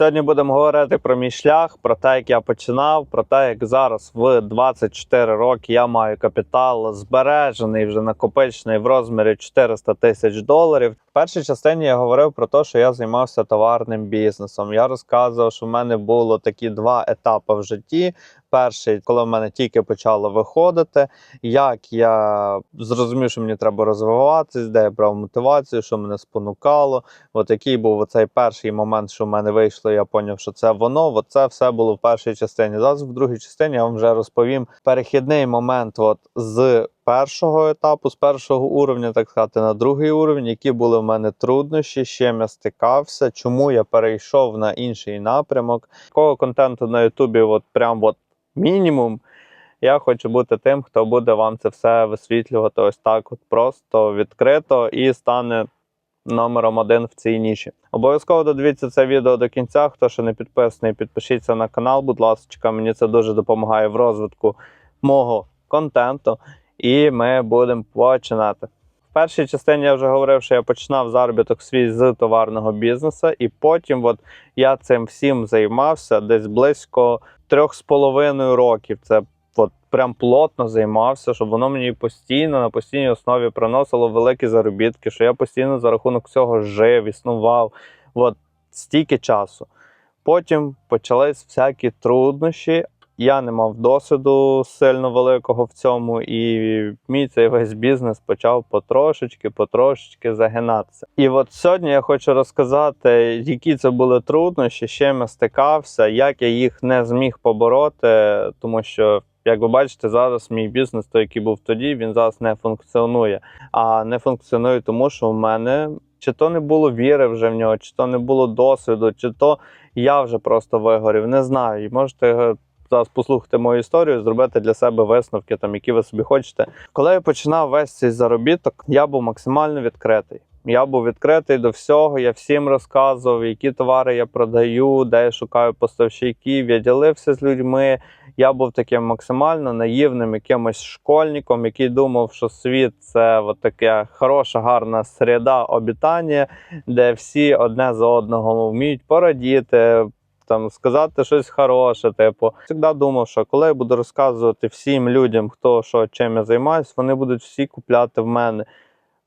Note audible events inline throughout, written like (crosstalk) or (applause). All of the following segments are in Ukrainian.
Сьогодні будемо говорити про мій шлях, про те, як я починав, про те, як зараз в 24 роки я маю капітал збережений, вже накопичений в розмірі 400 тисяч доларів. В першій частині я говорив про те, що я займався товарним бізнесом. Я розказував, що в мене було такі два етапи в житті. Перший, коли в мене тільки почало виходити, як я зрозумів, що мені треба розвиватись, де я брав мотивацію, що мене спонукало. От який був оцей перший момент, що в мене вийшло, я зрозумів, що це воно. От це все було в першій частині. Зараз в другій частині я вам вже розповім перехідний момент от з першого етапу, з першого уровня, так сказати, на другий уровень, які були в мене труднощі, з чим я стикався, чому я перейшов на інший напрямок. Такого контенту на Ютубі, от прям от мінімум. Я хочу бути тим, хто буде вам це все висвітлювати ось так, от просто відкрито і стане номером один в цій ніші. Обов'язково додивіться це відео до кінця. Хто ще не підписаний, підпишіться на канал, будь ласка, мені це дуже допомагає в розвитку мого контенту. І ми будемо починати. В першій частині я вже говорив, що я починав заробіток свій з товарного бізнесу, і потім от я цим всім займався десь близько трьох з половиною років. Це от прям плотно займався, щоб воно мені постійно на постійній основі приносило великі заробітки, що я постійно за рахунок цього жив, існував. От стільки часу. Потім почались всякі труднощі. Я не мав досвіду сильно великого в цьому, і мій цей весь бізнес почав потрошечки, потрошечки загинатися. І от сьогодні я хочу розказати, які це були труднощі, з чим я стикався, як я їх не зміг побороти, тому що. Як ви бачите, зараз мій бізнес, той, який був тоді, він зараз не функціонує. А не функціонує, тому що в мене чи то не було віри вже в нього, чи то не було досвіду, чи то я вже просто вигорів. Не знаю. І можете е, зараз послухати мою історію, зробити для себе висновки, там, які ви собі хочете. Коли я починав весь цей заробіток, я був максимально відкритий. Я був відкритий до всього, я всім розказував, які товари я продаю, де я шукаю поставщиків. Я ділився з людьми. Я був таким максимально наївним якимось школьником, який думав, що світ це от така хороша, гарна середа обітання, де всі одне за одного вміють порадіти, там сказати щось хороше. Типу, завжди думав, що коли я буду розказувати всім людям, хто що чим я займаюся, вони будуть всі купляти в мене.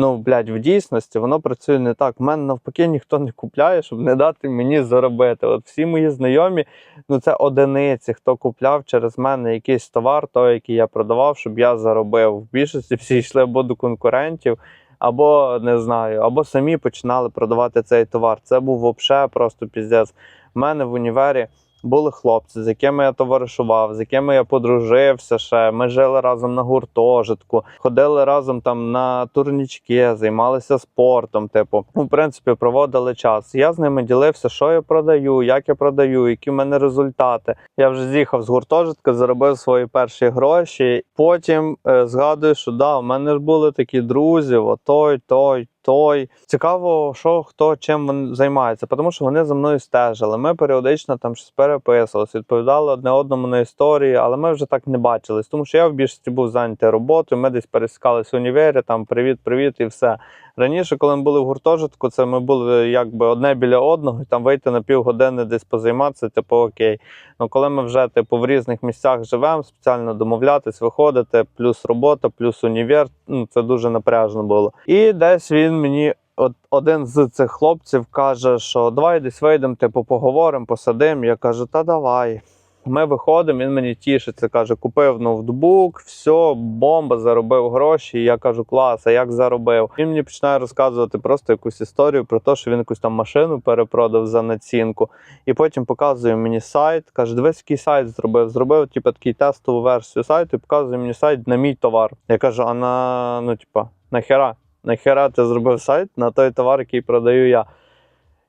Ну, блядь, в дійсності воно працює не так. Мене навпаки ніхто не купляє, щоб не дати мені заробити. От всі мої знайомі, ну це одиниці, хто купляв через мене якийсь товар, той, який я продавав, щоб я заробив. В більшості всі йшли або до конкурентів, або не знаю, або самі починали продавати цей товар. Це був взагалі просто піздець. У мене в універі. Були хлопці, з якими я товаришував, з якими я подружився ще. Ми жили разом на гуртожитку, ходили разом там на турнічки, займалися спортом. Типу, ну, в принципі, проводили час. Я з ними ділився, що я продаю, як я продаю, які в мене результати. Я вже з'їхав з гуртожитка, заробив свої перші гроші. Потім е, згадую, що да, у мене ж були такі друзі, о, той, той. Той цікаво, що хто чим займається, тому що вони за мною стежили. Ми періодично там щось переписувалися, відповідали одне одному на історії, але ми вже так не бачились, тому що я в більшості був зайнятий роботою. Ми десь пересікалися в універі, там привіт, привіт, і все. Раніше, коли ми були в гуртожитку, це ми були якби одне біля одного, і там вийти на півгодини десь позайматися, типу окей. Ну коли ми вже типу в різних місцях живемо, спеціально домовлятись, виходити, плюс робота, плюс універ. Ну це дуже напряжно було. І десь він мені. От один з цих хлопців каже, що давай десь вийдемо, типу, поговоримо, посадимо. Я кажу, та давай. Ми виходимо, він мені тішиться, каже, купив ноутбук, все, бомба, заробив гроші. І я кажу, клас, а як заробив? Він мені починає розказувати просто якусь історію про те, що він якусь там машину перепродав за націнку. І потім показує мені сайт. Каже, дивись, який сайт зробив. Зробив типу, такий тестову версію сайту і показує мені сайт на мій товар. Я кажу, а на ну, типа, нахера? Нахера ти зробив сайт на той товар, який продаю я.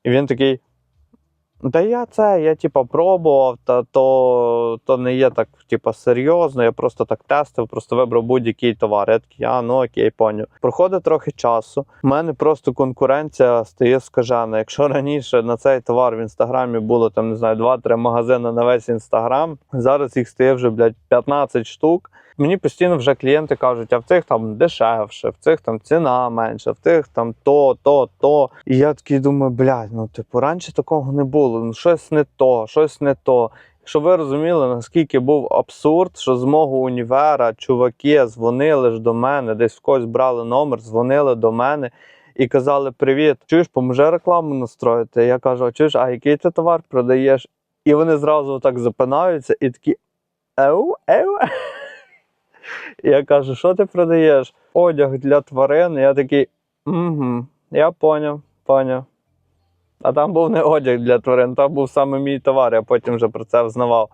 І він такий. Та я це, я типа пробував, та то, то не є так, типа, серйозно. Я просто так тестив, просто вибрав будь-який товар. Я такий, а ну окей, поняв. Проходить трохи часу. У мене просто конкуренція стає скажена. Якщо раніше на цей товар в інстаграмі було там, не знаю, 2-3 магазини на весь інстаграм, зараз їх стає вже, блядь, 15 штук. Мені постійно вже клієнти кажуть, а в цих там дешевше, в цих там ціна менша, в тих там то, то, то. І я такий думаю, блядь, ну типу, раніше такого не було. Ну щось не то, щось не то. Щоб ви розуміли, наскільки був абсурд, що з мого універа чуваки дзвонили ж до мене, десь в когось брали номер, дзвонили до мене і казали: Привіт, чуєш, поможи рекламу настроїти. Я кажу, а чуєш, а який ти товар продаєш? І вони зразу так запинаються і такі еу, еу. Я кажу, що ти продаєш? Одяг для тварин. Я такий, угу, я поняв, поняв. А там був не одяг для тварин, там був саме мій товар, я потім вже про це взнавав.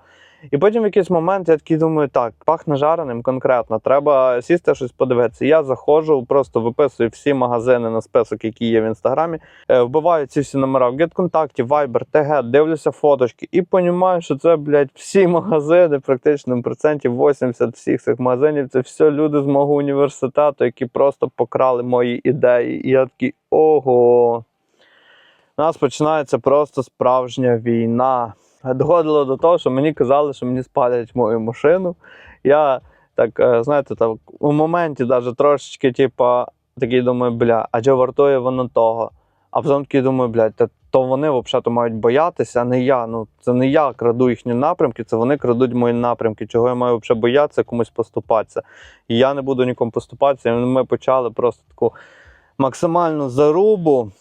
І потім в якийсь момент я такий думаю, так, пахне жареним конкретно, треба сісти щось подивитися. Я заходжу, просто виписую всі магазини на список, які є в інстаграмі, е, вбиваю ці всі номера в GetContact, Viber, TG, дивлюся фоточки і розумію, що це, блядь, всі магазини, практично процентів 80 всіх цих магазинів, це все люди з мого університету, які просто покрали мої ідеї. І я такий, ого. У нас починається просто справжня війна. Доходило до того, що мені казали, що мені спалять мою машину. Я так, е, знаєте, так, у моменті навіть трошечки, типа, такий думаю, бля, а чи вартує воно того? А потім такий думаю, блядь, то вони взагалі мають боятися, а не я. Ну, це не я краду їхні напрямки, це вони крадуть мої напрямки. Чого я маю взагалі боятися комусь поступатися? І я не буду нікому поступатися. І ми почали просто таку максимальну зарубу.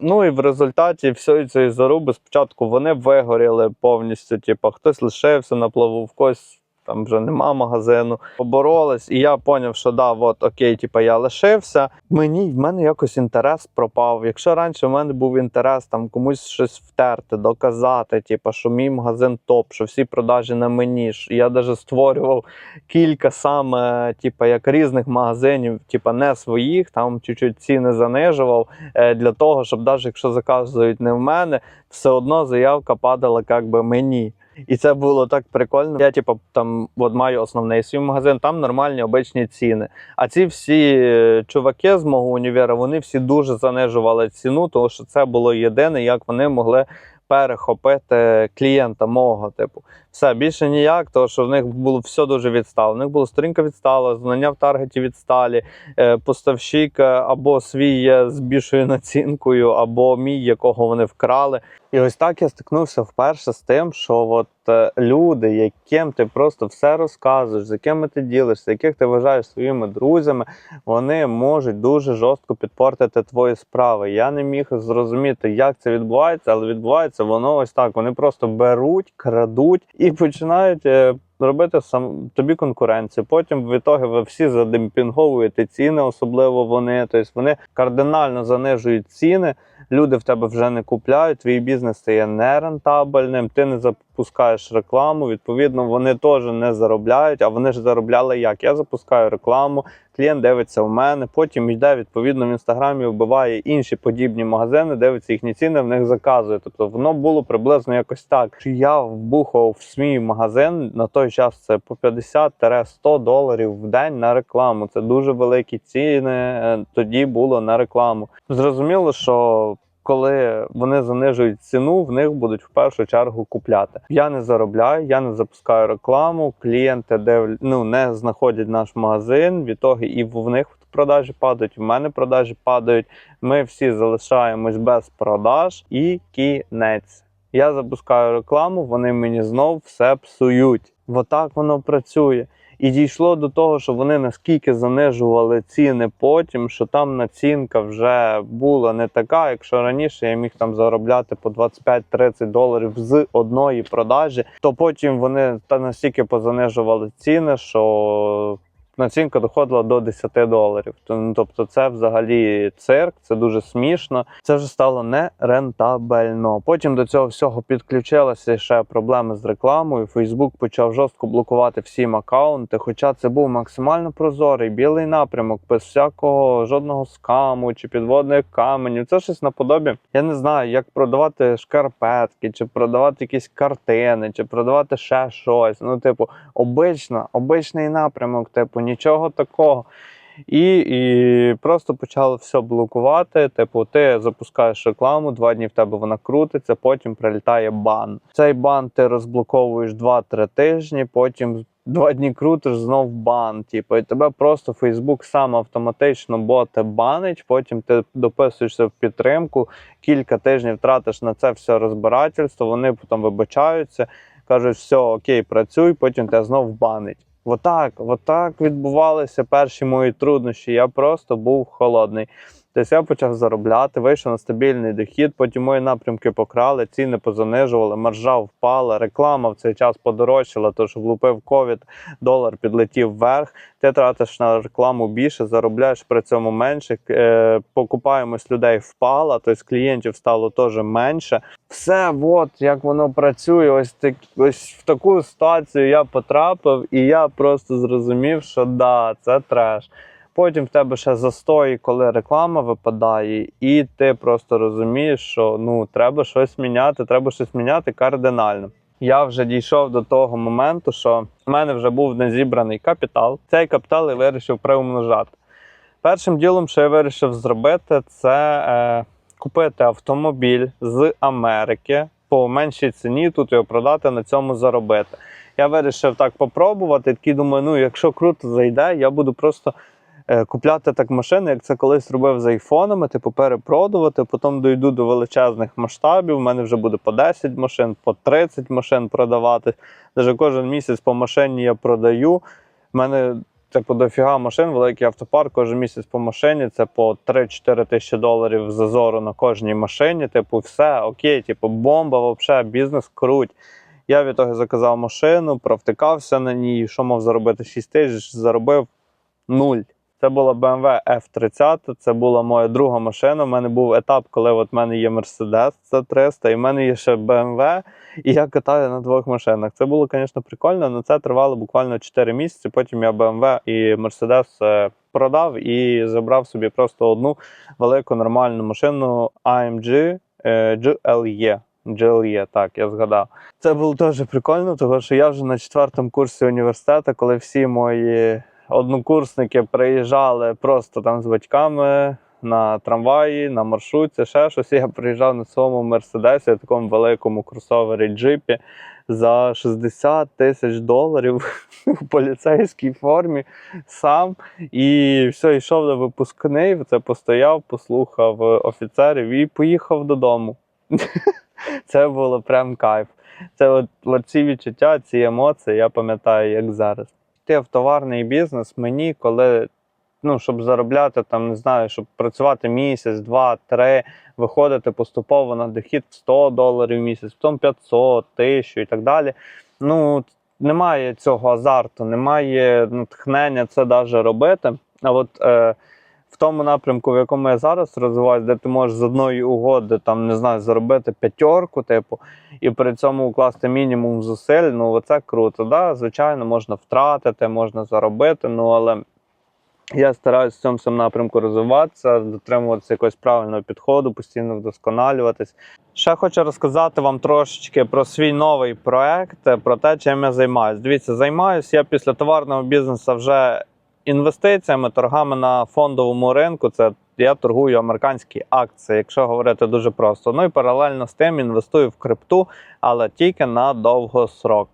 Ну і в результаті всієї цієї заруби спочатку вони вигоріли повністю. Типу, хтось лишився на плаву, в когось там вже нема магазину. Поборолись, і я зрозумів, що да, от окей, типу, я лишився. Мені в мене якось інтерес пропав. Якщо раніше в мене був інтерес там комусь щось втерти, доказати, типу, що мій магазин топ, що всі продажі на мені. Я навіть створював кілька саме, типу, як різних магазинів, типу, не своїх, там чуть-чуть ціни занижував е, для того, щоб навіть якщо заказують не в мене, все одно заявка падала як би мені. І це було так прикольно. Я, типу, там от маю основний свій магазин, там нормальні обичні ціни. А ці всі е, чуваки з мого універа, вони всі дуже занижували ціну, тому що це було єдине, як вони могли перехопити клієнта мого типу. Все більше ніяк, тому що в них було все дуже відстало. В них була сторінка відстала, знання в таргеті відсталі, е, поставщик е, або свій є з більшою націнкою, або мій, якого вони вкрали. І ось так я стикнувся вперше з тим, що от е, люди, яким ти просто все розказуєш, з якими ти ділишся, яких ти вважаєш своїми друзями, вони можуть дуже жорстко підпортити твої справи. Я не міг зрозуміти, як це відбувається, але відбувається воно ось так. Вони просто беруть, крадуть і починають. Робити сам тобі конкуренцію. Потім в ітоги ви всі задемпінговуєте ціни, особливо вони. Тобто вони кардинально занижують ціни. Люди в тебе вже не купляють, твій бізнес стає нерентабельним, ти не запускаєш рекламу. Відповідно, вони теж не заробляють. А вони ж заробляли як? Я запускаю рекламу, клієнт дивиться в мене, потім йде відповідно в інстаграмі, вбиває інші подібні магазини, дивиться їхні ціни, в них заказує. Тобто воно було приблизно якось так. Я вбухав в свій магазин на той час. Це по 50-100 доларів в день на рекламу. Це дуже великі ціни. е, Тоді було на рекламу. Зрозуміло, що коли вони занижують ціну, в них будуть в першу чергу купляти. Я не заробляю, я не запускаю рекламу. Клієнти див... ну, не знаходять наш магазин. Відтоді і в них продажі падають, в мене продажі падають. Ми всі залишаємось без продаж і кінець. Я запускаю рекламу, вони мені знов все псують. Отак воно працює. І дійшло до того, що вони наскільки занижували ціни потім, що там націнка вже була не така. Якщо раніше я міг там заробляти по 25-30 доларів з одної продажі, то потім вони та настільки позанижували ціни, що націнка доходила до 10 доларів. Ну, Тобто, це взагалі цирк, це дуже смішно. Це вже стало нерентабельно. Потім до цього всього підключилися ще проблеми з рекламою. Фейсбук почав жорстко блокувати всім акаунти. Хоча це був максимально прозорий білий напрямок, без всякого жодного скаму чи підводних каменів. Це щось наподобі. Я не знаю, як продавати шкарпетки, чи продавати якісь картини, чи продавати ще щось. Ну, типу, обична, обичний напрямок, типу, нічого такого. І, і просто почали все блокувати. Типу, ти запускаєш рекламу, два дні в тебе вона крутиться, потім прилітає бан. Цей бан ти розблоковуєш 2-3 тижні, потім два дні крутиш, знов бан. Типу, і тебе просто Фейсбук сам автоматично боти банить, потім ти дописуєшся в підтримку, кілька тижнів тратиш на це все розбирательство, вони потім вибачаються, кажуть, все, окей, працюй, потім тебе знов банить. Отак, отак відбувалися перші мої труднощі. Я просто був холодний. Тобто я почав заробляти, вийшов на стабільний дохід, потім мої напрямки покрали, ціни позанижували, маржа впала, реклама в цей час подорожчала, що влупив ковід, долар підлетів вверх. Ти тратиш на рекламу більше, заробляєш при цьому менше. Е, покупаємось людей впала, тобто клієнтів стало теж менше. Все, от як воно працює. Ось так, ось в таку ситуацію я потрапив, і я просто зрозумів, що да, це треш. Потім в тебе ще застой, коли реклама випадає, і ти просто розумієш, що ну треба щось міняти, треба щось міняти кардинально. Я вже дійшов до того моменту, що в мене вже був незібраний капітал. Цей капітал я вирішив приумножати. Першим ділом, що я вирішив зробити, це е, купити автомобіль з Америки по меншій ціні, тут його продати, на цьому заробити. Я вирішив так попробувати. Такий думаю, ну якщо круто зайде, я буду просто купляти так машини, як це колись робив з айфонами, типу перепродувати, потім дойду до величезних масштабів. У мене вже буде по 10 машин, по 30 машин продавати. Навіть кожен місяць по машині я продаю. У мене типу дофіга машин, великий автопарк, кожен місяць по машині. Це по 3-4 тисячі доларів зазору на кожній машині. Типу, все окей, типу, бомба, взагалі, бізнес круть. Я від того заказав машину, провтикався на ній. Що мав заробити 6 тисяч, заробив нуль. Це була BMW F30, це була моя друга машина. У мене був етап, коли от в мене є Mercedes C300, і в мене є ще BMW, і я катаю на двох машинах. Це було, звісно, прикольно, але це тривало буквально 4 місяці. Потім я BMW і Mercedes е, продав і забрав собі просто одну велику нормальну машину AMG е, GLE. GLE, так, я згадав. Це було теж прикольно, тому що я вже на четвертому курсі університету, коли всі мої однокурсники приїжджали просто там з батьками на трамваї, на маршрутці, ще щось. Я приїжджав на своєму мерседесі, такому великому кросовері джипі за 60 тисяч доларів (laughs) у поліцейській формі сам. І все, йшов на випускний, це постояв, послухав офіцерів і поїхав додому. (laughs) Це було прям кайф. Це от, от ці відчуття, ці емоції, я пам'ятаю, як зараз. Йти в товарний бізнес мені, коли, ну, щоб заробляти, там, не знаю, щоб працювати місяць, два, три, виходити поступово на дохід в 100 доларів в місяць, потім 500, 1000 і так далі. Ну, немає цього азарту, немає натхнення це навіть робити. А от е, в тому напрямку, в якому я зараз розвиваюся, де ти можеш з одної угоди там не знаю, заробити п'ятерку, типу, і при цьому укласти мінімум зусиль, ну це круто. Да? Звичайно, можна втратити, можна заробити, ну але я стараюся в цьому самому напрямку розвиватися, дотримуватися якогось правильного підходу, постійно вдосконалюватись. Ще хочу розказати вам трошечки про свій новий проект, про те, чим я займаюся. Дивіться, займаюся я після товарного бізнесу вже інвестиціями, торгами на фондовому ринку. Це я торгую американські акції, якщо говорити дуже просто. Ну і паралельно з тим інвестую в крипту, але тільки на довгосрок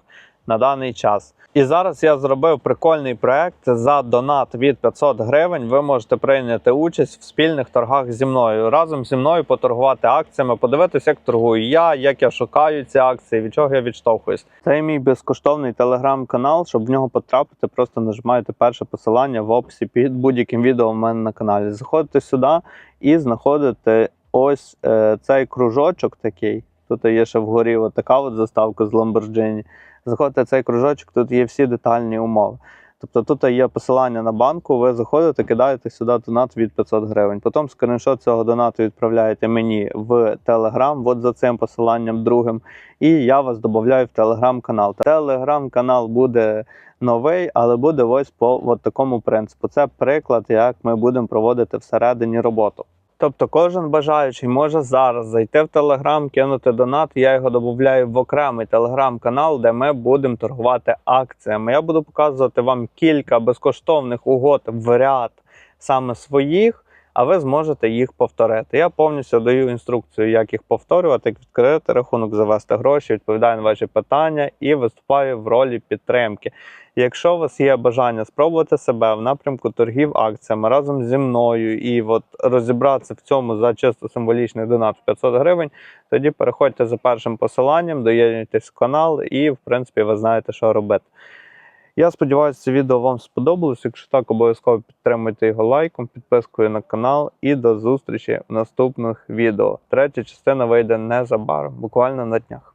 на даний час. І зараз я зробив прикольний проект за донат від 500 гривень. Ви можете прийняти участь в спільних торгах зі мною. Разом зі мною поторгувати акціями, подивитися, як торгую я, як я шукаю ці акції, від чого я відштовхуюсь. Це мій безкоштовний телеграм-канал. Щоб в нього потрапити, просто нажимаєте перше посилання в описі під будь-яким відео в мене на каналі. Заходите сюди і знаходите ось е, цей кружочок такий. Тут є ще вгорі от така от заставка з Lamborghini. Заходите в цей кружочок, тут є всі детальні умови. Тобто тут є посилання на банку, ви заходите, кидаєте сюди донат від 500 гривень. Потім скріншот цього донату відправляєте мені в Телеграм, от за цим посиланням другим. І я вас додаю в телеграм-канал. Телеграм-канал буде новий, але буде ось по от такому принципу. Це приклад, як ми будемо проводити всередині роботу. Тобто кожен бажаючий може зараз зайти в Телеграм, кинути донат. Я його додаю в окремий телеграм-канал, де ми будемо торгувати акціями. Я буду показувати вам кілька безкоштовних угод в ряд саме своїх. А ви зможете їх повторити. Я повністю даю інструкцію, як їх повторювати, як відкрити рахунок, завести гроші, відповідаю на ваші питання і виступаю в ролі підтримки. Якщо у вас є бажання спробувати себе в напрямку торгів акціями разом зі мною і от розібратися в цьому за чисто символічний донат в 500 гривень, тоді переходьте за першим посиланням, доєднуйтесь в канал і, в принципі, ви знаєте, що робити. Я сподіваюся, це відео вам сподобалось. Якщо так, обов'язково підтримуйте його лайком, підпискою на канал і до зустрічі в наступних відео. Третя частина вийде незабаром, буквально на днях.